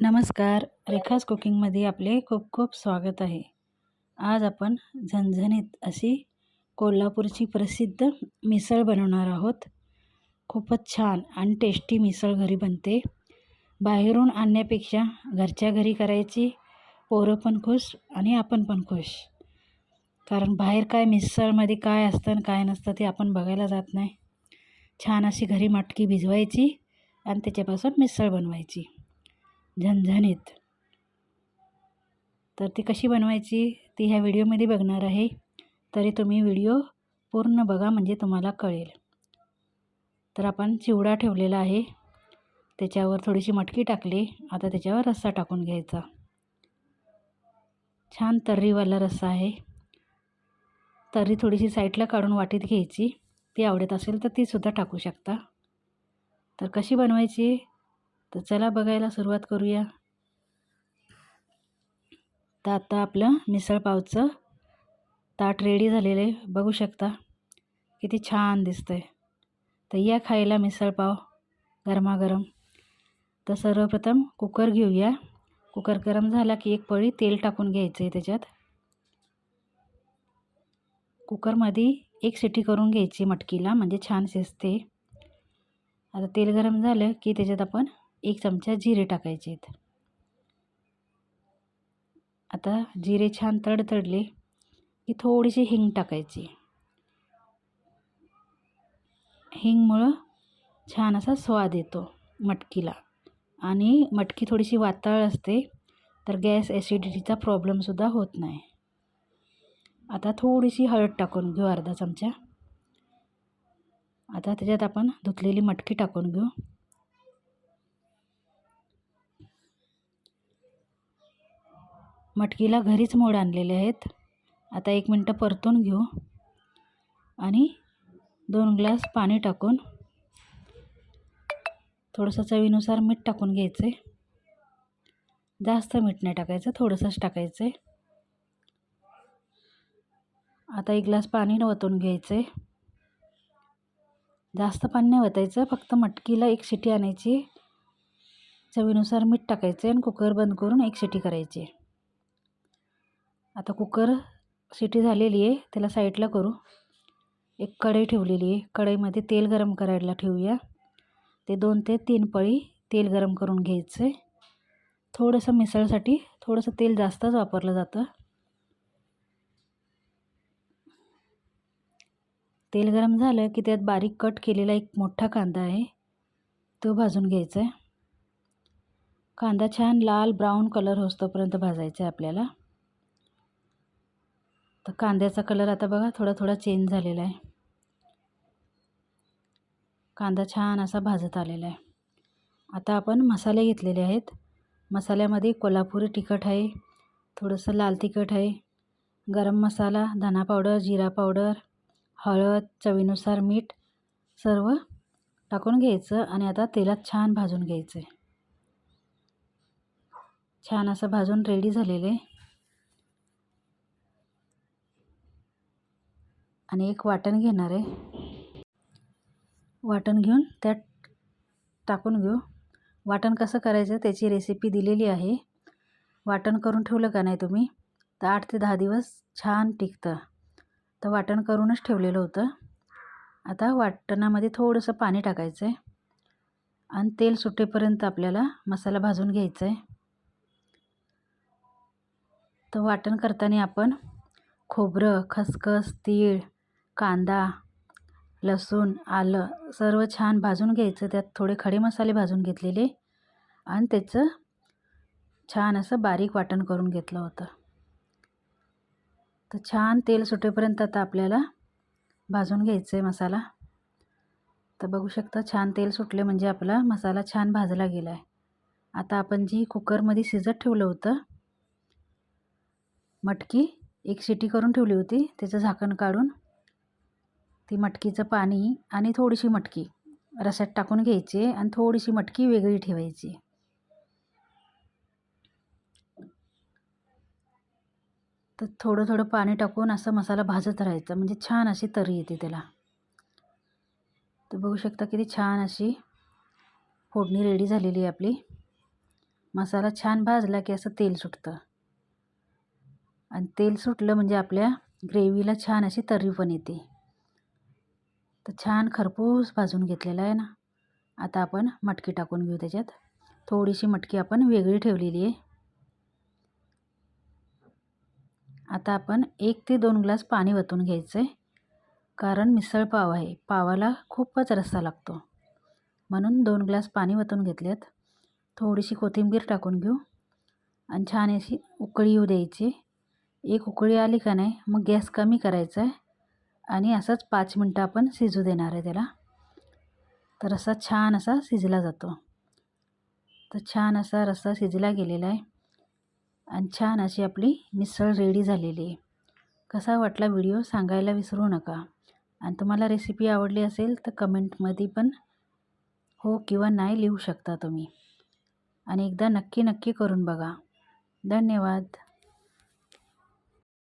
नमस्कार. रेखाज कुकिंगमध्ये आपले खूप खूप स्वागत आहे. आज आपण झणझणीत अशी कोल्हापूरची प्रसिद्ध मिसळ बनवणार आहोत. खूपच छान आणि टेस्टी मिसळ घरी बनते. बाहेरून आणण्यापेक्षा घरच्या घरी करायची पोरं पण खुश आणि आपण पण खुश. कारण बाहेर काय मिसळमध्ये काय असतं आणि काय नसतं ते आपण बघायला जात नाही. छान अशी घरी मटकी भिजवायची आणि त्याच्यापासून मिसळ बनवायची. झणझणीत. तर ती कशी बनवायची ती ह्या व्हिडिओमध्ये बघणार आहे. तरी तुम्ही व्हिडिओ पूर्ण बघा म्हणजे तुम्हाला कळेल. तर आपण चिवडा ठेवलेला आहे. त्याच्यावर थोडीशी मटकी टाकली. आता त्याच्यावर रस्सा टाकून घ्यायचा. छान तर्रीवाला रस्सा आहे. तर्री थोडीशी साईडला काढून वाटीत घ्यायची. ती आवडत असेल तर तीसुद्धा टाकू शकता. तर कशी बनवायची? तर चला बघायला सुरुवात करूया. तर आता आपलं मिसळपावचं ताट रेडी झालेलं आहे. बघू शकता किती छान दिसतं आहे तर या खायला मिसळपाव गरमागरम. तर सर्वप्रथम कुकर घेऊया. कुकर गरम झाला की एक पळी तेल टाकून घ्यायचं आहे त्याच्यात कुकरमध्ये एक सिटी करून घ्यायची मटकीला म्हणजे छान शिजते. आता तेल गरम झालं की त्याच्यात आपण एक चमचा जिरे टाकायचे आहेत. आता जिरे छान तडतडले की थोडीशी हिंग टाकायची. हिंगमुळं छान असा स्वाद येतो मटकीला. आणि मटकी थोडीशी वाताळ असते तर गॅस ॲसिडिटीचा प्रॉब्लेमसुद्धा होत नाही. आता थोडीशी हळद टाकून घेऊ अर्धा चमचा. आता त्याच्यात आपण धुतलेली मटकी टाकून घेऊ. मटकीला घरीच मोड आणलेले आहेत. आता एक मिनटं परतून घेऊ. आणि दोन ग्लास पाणी टाकून थोडंसं चवीनुसार मीठ टाकून घ्यायचं. आहे जास्त मीठ नाही टाकायचं थोडंसंच टाकायचं. आहे आता एक ग्लास पाणी ओतून घ्यायचं. आहे जास्त पाणी नाही ओतायचं फक्त मटकीला एक शिटी आणायची. चवीनुसार मीठ टाकायचं आणि कुकर बंद करून एक शिटी करायची. आता कुकर शिटी झालेली आहे त्याला साईडला करू. एक कढई ठेवलेली आहे कढईमध्ये तेल गरम करायला ठेवूया. ते दोन ते तीन पळी तेल गरम करून घ्यायचं. आहे थोडंसं मिसळसाठी थोडंसं तेल जास्तच वापरलं जातं. तेल गरम झालं की त्यात बारीक कट केलेला एक मोठा कांदा आहे तो भाजून घ्यायचा आहे. कांदा छान लाल ब्राऊन कलर होतोपर्यंत भाजायचा आहे आपल्याला. तर कांद्याचा कलर आता बघा थोडा थोडा चेंज झालेला आहे. कांदा छान असा भाजत आलेला आहे. आता आपण मसाले घेतलेले आहेत. मसाल्यामध्ये कोल्हापुरी तिखट आहे थोडंसं लाल तिखट आहे गरम मसाला धना पावडर जिरा पावडर हळद चवीनुसार मीठ सर्व टाकून घ्यायचं आणि आता तेलात छान भाजून घ्यायचं आहे. छान असं भाजून रेडी झालेलं आहे. आणि एक वाटण घेणार आहे. वाटण घेऊन त्यात टाकून घेऊ. वाटण कसं करायचं त्याची रेसिपी दिलेली आहे. वाटण करून ठेवलं का नाही तुम्ही? तर आठ ते दहा दिवस छान टिकतं. तर वाटण करूनच ठेवलेलं होतं. आता वाटणामध्ये थोडंसं पाणी टाकायचं आहे आणि तेल सुटेपर्यंत आपल्याला मसाला भाजून घ्यायचा आहे तर वाटण करताना आपण खोबरं खसखस तीळ कांदा लसूण आलं सर्व छान भाजून घ्यायचं. त्यात थोडे खडे मसाले भाजून घेतलेले. आणि त्याचं छान असं बारीक वाटण करून घेतलं होतं. तर छान तेल सुटेपर्यंत आता आपल्याला भाजून घ्यायचं आहे मसाला. तर बघू शकता छान तेल सुटले म्हणजे आपला मसाला छान भाजला गेला आहे आता आपण जी कुकरमध्ये शिजत ठेवलं होतं मटकी एक शिटी करून ठेवली होती. त्याचं झाकण काढून ती मटकीचं पाणी आणि थोडीशी मटकी. रस्यात टाकून घ्यायची आणि थोडीशी मटकी वेगळी ठेवायची. तर थोडं थोडं पाणी टाकून असं मसाला भाजत राहायचा. म्हणजे छान अशी तरी येते त्याला. तर बघू शकता किती छान अशी फोडणी रेडी झालेली आहे आपली. मसाला छान भाजला की असं तेल सुटतं. आणि तेल सुटलं म्हणजे आपल्या ग्रेव्हीला छान अशी तर्री पण येते. तर छान खरपूस भाजून घेतलेला आहे ना. आता आपण मटकी टाकून घेऊ त्याच्यात. थोडीशी मटकी आपण वेगळी ठेवलेली आहे. आता आपण एक ते दोन ग्लास पाणी वतून घ्यायचं आहे कारण मिसळ पाव आहे. पावाला खूपच रस्सा लागतो. म्हणून दोन ग्लास पाणी वतून घेतलेत. थोडीशी कोथिंबीर टाकून घेऊ. आणि छान अशी उकळी येऊ द्यायची. एक उकळी आली का नाही मग गॅस कमी करायचा आहे आणि असंच पाच मिनटं आपण शिजू देणार आहे त्याला. तर असा छान असा शिजला जातो. तर छान असा रस्सा शिजला गेलेला आहे. आणि छान अशी आपली मिसळ रेडी झालेली आहे. कसा वाटला व्हिडिओ सांगायला विसरू नका. आणि तुम्हाला रेसिपी आवडली असेल तर कमेंटमध्ये पण हो किंवा नाही लिहू शकता तुम्ही. आणि एकदा नक्की नक्की करून बघा. धन्यवाद.